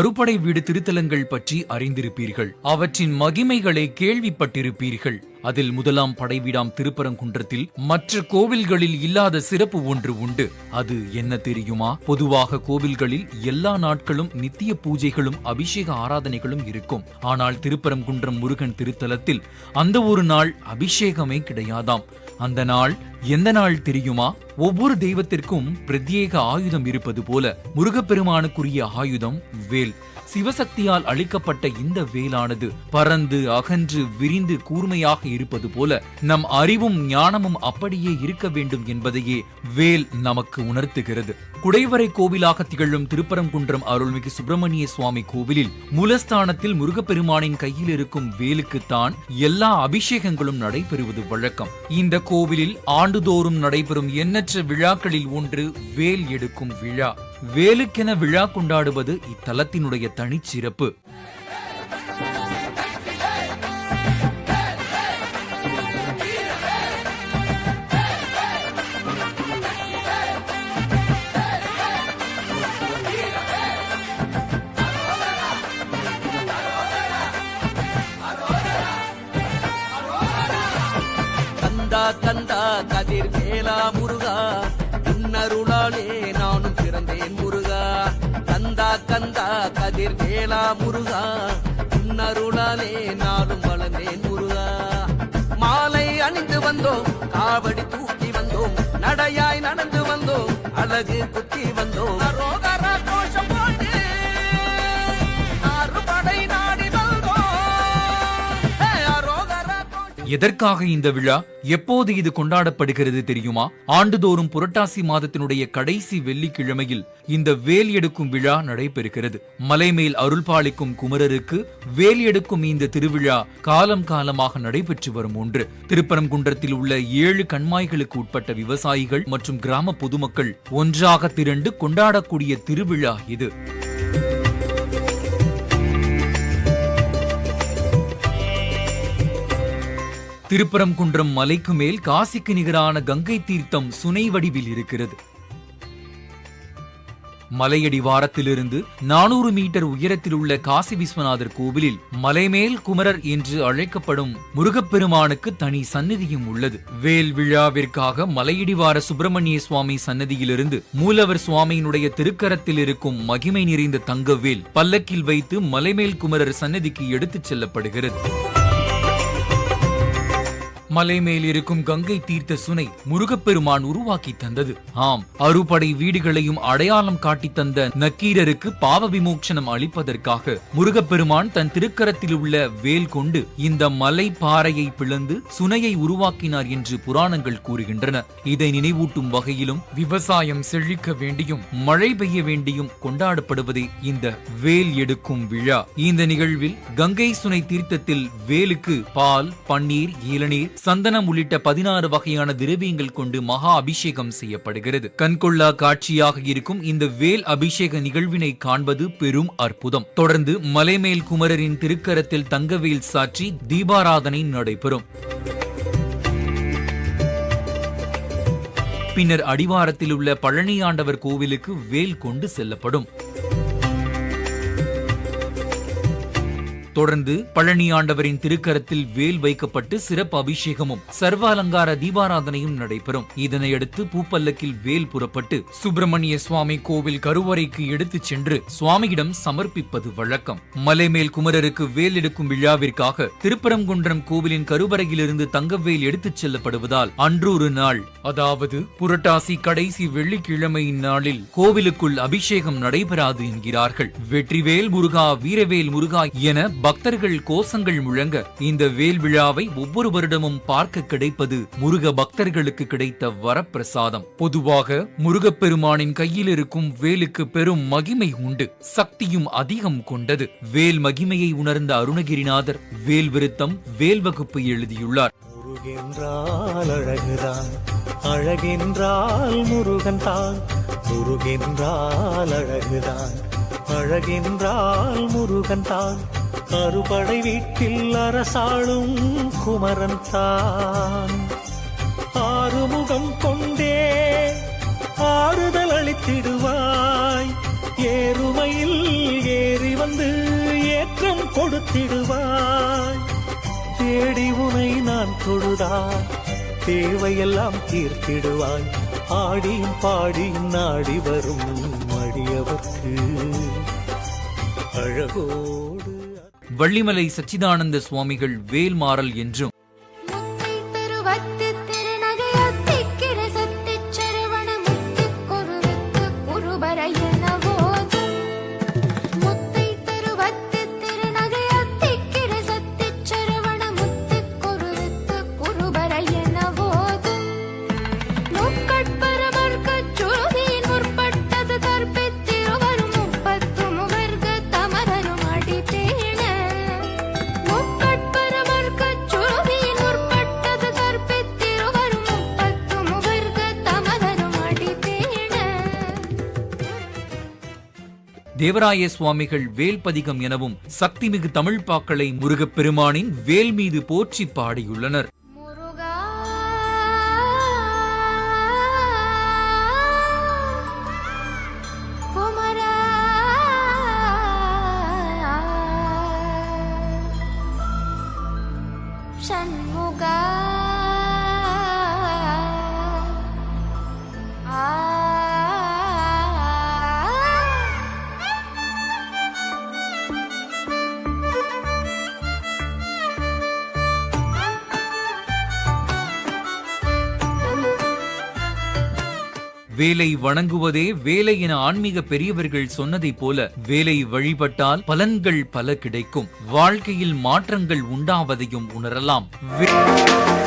அறுபடை வீடு திருத்தலங்கள் பற்றி அறிந்திருப்பீர்கள். அவற்றின் மகிமைகளை கேள்விப்பட்டிருப்பீர்கள். அதில் முதலாம் படைவீடாம் திருப்பரங்குன்றத்தில் மற்ற கோவில்களில் இல்லாத சிறப்பு ஒன்று உண்டு. அது என்ன தெரியுமா? பொதுவாக கோவில்களில் எல்லா நாட்களும் நித்திய பூஜைகளும் அபிஷேக ஆராதனைகளும் இருக்கும். ஆனால் திருப்பரங்குன்றம் முருகன் திருத்தலத்தில் அந்த ஒரு நாள் அபிஷேகமே கிடையாதாம். அந்த நாள் எந்த நாள் தெரியுமா? ஒவ்வொரு தெய்வத்திற்கும் பிரத்யேக ஆயுதம் இருப்பது போல முருகப்பெருமானுக்குரிய ஆயுதம் வேல். சிவசக்தியால் அளிக்கப்பட்ட இந்த வேலானது பறந்து அகன்று விரிந்து கூர்மையாக இருப்பது போல நம் அறிவும் ஞானமும் அப்படியே இருக்க வேண்டும் என்பதையே வேல் நமக்கு உணர்த்துகிறது. குடைவரை கோவிலாக திகழும் திருப்பரங்குன்றம் அருள்மிகு சுப்பிரமணிய சுவாமி கோவிலில் மூலஸ்தானத்தில் முருகப்பெருமானின் கையில் இருக்கும் வேலுக்குத்தான் எல்லா அபிஷேகங்களும் நடைபெறுவது வழக்கம். இந்த கோவிலில் ஆண்டுதோறும் நடைபெறும் எண்ணற்ற விழாக்களில் ஒன்று வேல் எடுக்கும் விழா. வேலுக்கென விழா கொண்டாடுவது இத்தலத்தினுடைய தனிச்சிறப்பு. கந்தா கந்தா கதிர் வேலா முருகா. உன்னருளாலே நானும் பிறந்தேன் முருகா. கந்தா கந்தா கதிர் வேலா முருகா. உன்னருளாலே நானும் வளர்ந்தேன் முருகா. மாலை அணிந்து வந்தோம் காவடி தூக்கி வந்தோம். நடையாய் நடந்து வந்தோம் அழகு குத்தி வந்தோம். எதற்காக இந்த விழா? எப்போது இது கொண்டாடப்படுகிறது தெரியுமா? ஆண்டுதோறும் புரட்டாசி மாதத்தினுடைய கடைசி வெள்ளிக்கிழமையில் இந்த வேல் எடுக்கும் விழா நடைபெறுகிறது. மலைமேல் அருள்பாலிக்கும் குமரருக்கு வேல் எடுக்கும் இந்த திருவிழா காலம் காலமாக நடைபெற்று வரும் ஒன்று. திருப்பரங்குன்றத்தில் உள்ள ஏழு கண்மாய்களுக்கு உட்பட்ட விவசாயிகள் மற்றும் கிராம பொதுமக்கள் ஒன்றாக திரண்டு கொண்டாடக்கூடிய திருவிழா இது. திருப்பரங்குன்றம் மலைக்கு மேல் காசிக்கு நிகரான கங்கை தீர்த்தம் சுனை வடிவில் இருக்கிறது. மலையடிவாரத்திலிருந்து நானூறு மீட்டர் உயரத்தில் உள்ள காசி விஸ்வநாதர் கோவிலில் மலைமேல் குமரர் என்று அழைக்கப்படும் முருகப்பெருமானுக்கு தனி சன்னதியும் உள்ளது. வேல் விழாவிற்காக மலையடிவார சுப்பிரமணிய சுவாமி சன்னதியிலிருந்து மூலவர் சுவாமியினுடைய திருக்கரத்தில் இருக்கும் மகிமை நிறைந்த தங்கவேல் பல்லக்கில் வைத்து மலைமேல் குமரர் சன்னதிக்கு எடுத்துச் செல்லப்படுகிறது. மலை மேல் இருக்கும் கங்கை தீர்த்த சுனை முருகப்பெருமான் உருவாக்கி தந்தது. ஆம் அறுபடை வீடுகளையும் அடையாளம் காட்டி தந்த நக்கீரருக்கு பாவ விமோச்சனம் அளிப்பதற்காக முருகப்பெருமான் தன் திருக்கரத்தில் உள்ள வேல் கொண்டு இந்த மலை பாறையை பிளந்து சுனையை உருவாக்கினார் என்று புராணங்கள் கூறுகின்றன. இதை நினைவூட்டும் வகையிலும் விவசாயம் செழிக்க வேண்டியும் மழை பெய்ய வேண்டியும் கொண்டாடப்படுவதே இந்த வேல் எடுக்கும் விழா. இந்த நிகழ்வில் கங்கை சுனை தீர்த்தத்தில் வேலுக்கு பால் பன்னீர் இளநீர் சந்தனம் உள்ளிட்ட பதினாறு வகையான திரவியங்கள் கொண்டு மகா அபிஷேகம் செய்யப்படுகிறது. கண்கொள்ளா காட்சியாக இருக்கும் இந்த வேல் அபிஷேக நிகழ்வினை காண்பது பெரும் அற்புதம். தொடர்ந்து மலைமேல் குமரரின் திருக்கரத்தில் தங்கவேல் சாற்றி தீபாராதனை நடைபெறும். பின்னர் அடிவாரத்தில் உள்ள பழனியாண்டவர் கோவிலுக்கு வேல் கொண்டு செல்லப்படும். தொடர்ந்து பழனி ஆண்டவரின் திருக்கரத்தில் வேல் வைக்கப்பட்டு சிறப்பு அபிஷேகமும் சர்வாலங்கார தீபாராதனையும் நடைபெறும். இதனையடுத்து பூப்பல்லக்கில் வேல் புறப்பட்டு சுப்பிரமணிய சுவாமி கோவில் கருவறைக்கு எடுத்துச் சென்று சுவாமியிடம் சமர்ப்பிப்பது வழக்கம். மலைமேல் குமரருக்கு வேல் எடுக்கும் விழாவிற்காக திருப்பரங்குன்றம் கோவிலின் கருவறையிலிருந்து தங்கவேல் எடுத்துச் செல்லப்படுவதால் அன்றொரு நாள் அதாவது புரட்டாசி கடைசி வெள்ளிக்கிழமை நாளில் கோவிலுக்குள் அபிஷேகம் நடைபெறாது என்கிறார்கள். வெற்றிவேல் முருகா வீரவேல் முருகா என பக்தர்கள் கோஷங்கள் முழங்க இந்த வேல் விழாவை ஒவ்வொரு வருடமும் பார்க்க கிடைப்பது முருக பக்தர்களுக்கு கிடைத்த வரப்பிரசாதம். பொதுவாக முருகப்பெருமானின் கையில் இருக்கும் வேலுக்கு பெரும் மகிமை உண்டு. சக்தியும் அதிகம் கொண்டது. வேல் மகிமையை உணர்ந்த அருணகிரிநாதர் வேல் விருத்தம் வேல் வகுப்பு எழுதியுள்ளார். முருகென்றால் அழகுதான் அழகென்றால் முருகன் தான். முருகென்றால் அழகுதான் அழகென்றால் முருகன் தான். அறுபடை வீட்டில் அரசாளும் குமரன் தான். ஆறுமுகம் கொண்டே ஆறுதல் அளித்திடுவாய். ஏறுமையில் ஏறி வந்து ஏற்றம் கொடுத்திடுவாய். தேடி உனை நான் தொழுதாய் தேவையெல்லாம் தீர்த்திடுவாய். ஆடியும் பாடியும் நாடி வரும் மடியவர்க்கு அழகோடு. வள்ளிமலை சச்சிதானந்த சுவாமிகள் வேல்மாறல் என்றும் தேவராய சுவாமிகள் வேல்பதிகம் எனவும் சக்திமிகு தமிழ் பாக்களை முருகப்பெருமானின் வேல் மீது போற்றி பாடியுள்ளனர். சண்முகா. வேலை வணங்குவதே வேலை என ஆன்மீக பெரியவர்கள் சொன்னதைப் போல வேலை வழிபட்டால் பலன்கள் பல கிடைக்கும். வாழ்க்கையில் மாற்றங்கள் உண்டாவதையும் உணரலாம். வே-